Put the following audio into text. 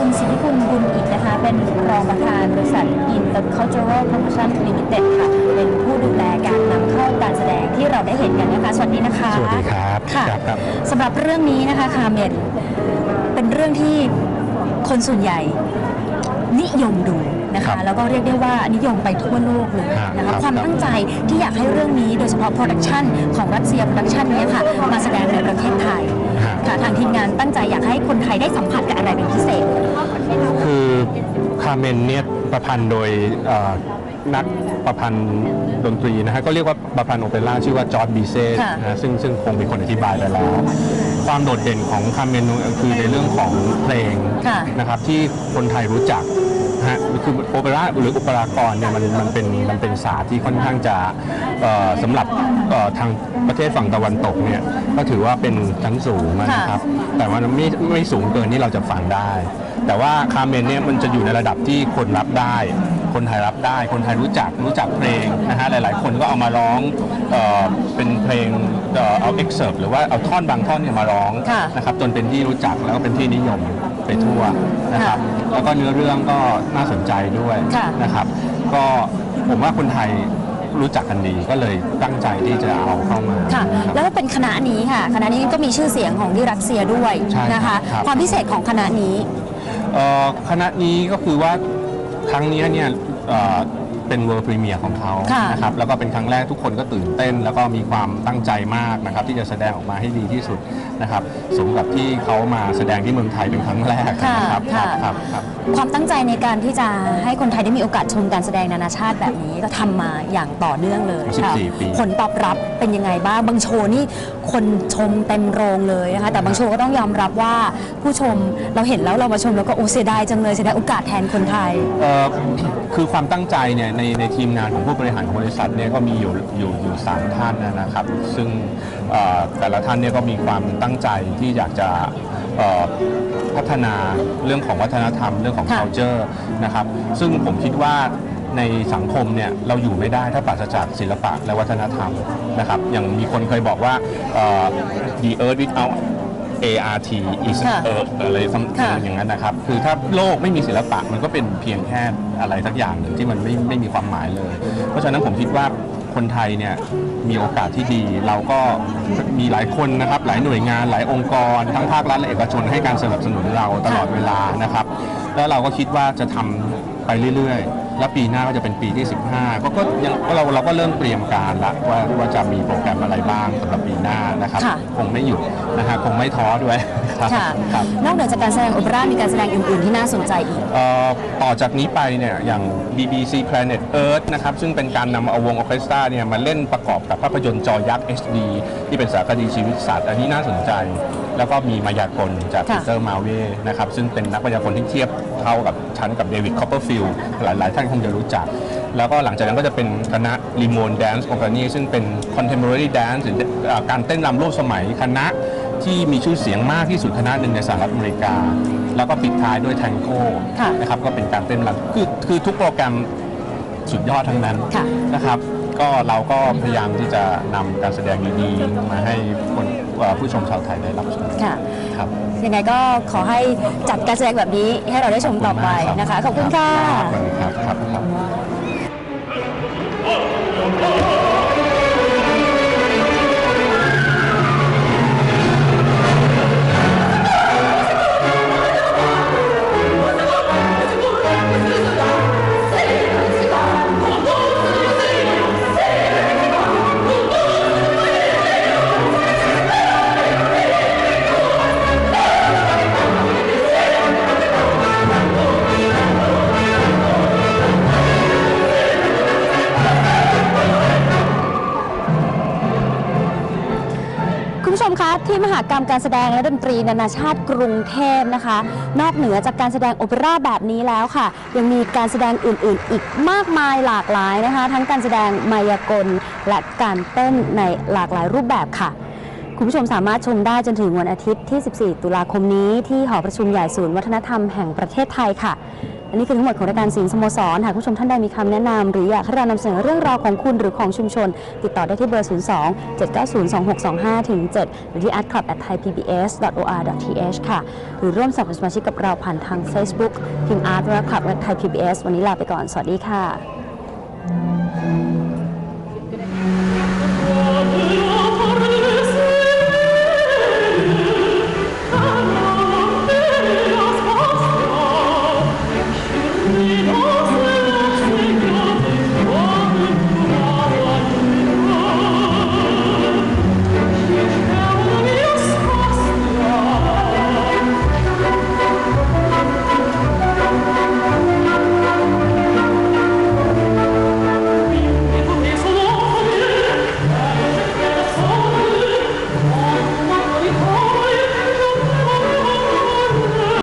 อยู่กับคุณสิทธิคุณบุญอิกนะคะ เป็นรองประธานบริษัท Intercultural Promotion Limited ค่ะ เป็นผู้ดูแลการนำเข้าการแสดงที่เราได้เห็นกันนะคะ สวัสดีนะคะ สวัสดีครับค่ะครับครับสำหรับเรื่องนี้นะคะคาเมนเป็นเรื่องที่คนส่วนใหญ่นิยมดูนะครัคะบแล้วก็เรียกได้ว่านิยมไปทั่วโลกเลยนะครัคะบความครับตั้งใจที่อยากให้เรื่องนี้โดยเฉพาะโปรดักชันของรัสเซียโปรดักชันนี้ค่ะมาแสดงในประเทศไทยฮะ ค่ะทางทีมงานตั้งใจอยากให้คนไทยได้สัมผัสกับอะไรเป็นพิเศษ คือคาเมนเนี่ยประพันธ์โดยเอ่อนักประพันธ์ดนตรีนะฮะก็เรียกว่าประพันธ์โอเปร่าชื่อว่าจอร์ดบีเซ่ค่ะ นะฮะซึ่งซึ่งคงมีคนอธิบายไปแล้ว ความโดดเด่นของคาเมนคือในเรื่องของเพลง ค่ะนะครับที่คนไทยรู้จักนะ ฮะคือโอเปร่าหรืออุปรากรเนี่ยมันมันเป็นมันเป็นศาสตร์ที่ค่อนข้างจะเอ่อสำหรับเอ่อทางประเทศฝั่งตะวันตกเนี่ยก็ถือว่าเป็นชั้นสูงนะครับ แต่ว่ามันไม่ไม่สูงเกินที่เราจะฟังได้ แต่ว่าคาเมนเนี่ยมันจะอยู่ในระดับที่คนรับได้ คนไทยรับได้ คนไทยรู้จักรู้จักเพลงนะฮะหลาย ๆ คนก็เอามาร้องเอ่อเป็นเพลงเอ่อเอาเอ็กเซหรือว่าเอาท่อนบางท่อนเนี่ยมาร้องค่ะ นะครับจนเป็นที่รู้จักแล้วก็เป็นที่นิยม ไปทั่วนะครับ แล้วก็เนื้อเรื่องก็น่าสนใจด้วยค่ะนะครับ ก็ผมว่าคนไทยรู้จักกันดีก็เลยตั้งใจที่จะเอาเข้ามาค่ะนะครับแล้วก็เป็นคณะนี้ค่ะคณะนี้ก็มีชื่อเสียงของที่รัสเซียด้วยใช่นะคะครับความพิเศษของคณะนี้เอ่อคณะนี้ก็คือว่าครั้งนี้เนี่ย เอ่อเป็นเวิร์ p พรีเมียร์ของเขาค่ะ นะครับแล้วก็เป็นครั้งแรกทุกคนก็ตื่นเต้น แล้วก็มีความตั้งใจมากนะครับที่จะแสดงออกมาให้ดีที่สุดนะครับสมกับที่เขามาแสดงที่เมืองไทยเป็นครั้งแรกนะครับค่ะครับครับความตั้งใจในการที่จะให้คนไทยได้มีโอกาสชมการแสดงนานาชาติแบบนี้ก็ทำมาอย่างต่อเนื่องเลยค่ะ14ปี ผลตอบรับเป็นยังไงบ้างบางโชว์นี่คนชมเต็มโรงเลยนะคะแต่บางโชว์ก็ต้องยอมรับว่าผู้ชมเราเห็นแล้วเรามาชมแล้วก็โอ้เสียดายจังเลยเสียดายโอกาสแทนคนไทย เอ่อคือความตั้งใจเนี่ยในในทีมงานของผู้บริหารของบริษัทเนี่ยก็มีอยู่อยู่อยู่สามท่านนะครับ ซึ่งเอ่อแต่ละท่านเนี่ยก็มีความตั้งใจที่อยากจะ พัฒนาเรื่องของวัฒนธรรมเรื่องของ ค่ะ culture นะครับ ซึ่งผมคิดว่าในสังคมเนี่ยเราอยู่ไม่ได้ถ้าปราศจากศิลปะและวัฒนธรรมนะครับ อย่างมีคนเคยบอกว่าเอ่อ the earth without ART is ค่ะ earth อะไรซ้ำค่ะ อย่างนั้นนะครับ คือถ้าโลกไม่มีศิลปะมันก็เป็นเพียงแค่อะไรสักอย่างหนึ่งที่มันไม่ไม่มีความหมายเลย เพราะฉะนั้นผมคิดว่า คนไทยเนี่ยมีโอกาสที่ดี เราก็มีหลายคนนะครับหลายหน่วยงานหลายองค์กร ทั้งภาครัฐและเอกชนให้การสนับสนุนเราตลอดเวลานะครับ แล้วเราก็คิดว่าจะทำ ไปเรื่อยๆ แล้วปีหน้าก็จะเป็นปีที่ 15 ก็ก็ยังเราเราก็เริ่มเตรียมการละว่าว่าจะมีโปรแกรมอะไรบ้างสำหรับปีหน้านะครับ ค่ะ คงไม่หยุดนะฮะคงไม่ท้อด้วยครับค่ะ ครับ นอกเหนือจากการแสดงโอเปร่ามีการแสดงอื่น ๆ ที่น่าสนใจอีก เอ่อต่อจากนี้ไปเนี่ยอย่าง BBC Planet Earth นะครับซึ่งเป็นการนำเอาวงออร์เคสตราเนี่ยมาเล่นประกอบกับภาพยนตร์จอยักษ์ HD ที่เป็นสารคดีชีวิตสัตว์ อันนี้น่าสนใจ แล้วก็มีมายากลจากค่ะ ปีเตอร์มาเวนะครับซึ่งเป็นนักมายากลที่เทียบ เท่ากับชั้นกับเดวิดคอปเปอร์ฟิลด์หลายๆ ท่านคงจะรู้จัก แล้วก็หลังจากนั้นก็จะเป็นคณะ r e m o n Dance Company ซึ่งเป็น Contemporary Dance หรือเอ่อการเต้นรำร่วมสมัยคณะที่มีชื่อเสียงมากที่สุดคณะหนึ่งในสหรัฐอเมริกา แล้วก็ปิดท้ายด้วยแทงโก้ค่ะนะครับก็เป็นการเต้นรำคือคือทุกโปรแกรมสุดยอดทั้งนั้นค่ะนะครับก็เราก็พยายามที่จะนำการแสดงดีๆมาให้คนเอ่อผู้ชมชาวไทยได้รับชมค่ะ ครับ ยังไงก็ขอให้จัดการแสดงแบบนี้ให้เราได้ชมต่อไปนะคะ ขอบคุณค่ะ ขอบคุณครับครับครับ มหากรรมการแสดงและดนตรีนานาชาติกรุงเทพนะคะ นอกเหนือจากการแสดงโอเปร่าแบบนี้แล้วค่ะ ยังมีการแสดงอื่นๆ อีกมากมายหลากหลายนะคะ ทั้งการแสดงมายากลและการเต้นในหลากหลายรูปแบบค่ะ คุณผู้ชมสามารถชมได้จนถึงวันอาทิตย์ที่ 14 ตุลาคมนี้ที่หอประชุมใหญ่ศูนย์วัฒนธรรมแห่งประเทศไทยค่ะ อันนี้คือทั้งหมดของรายการสินสโมสร หากผู้ชมท่านใดมีคำแนะนำหรืออยากให้เรานำเสนอเรื่องราวของคุณหรือของชุมชน ติดต่อได้ที่เบอร์ 02 790 2625ถึง7หรือที่ a d c l u b t h a i p b s o r t h ค่ะ หรือร่วมสมัครสมาชิกกับเราผ่านทาง Facebook พิมพ์ art และ club at thai pbs วันนี้ลาไปก่อน สวัสดีค่ะ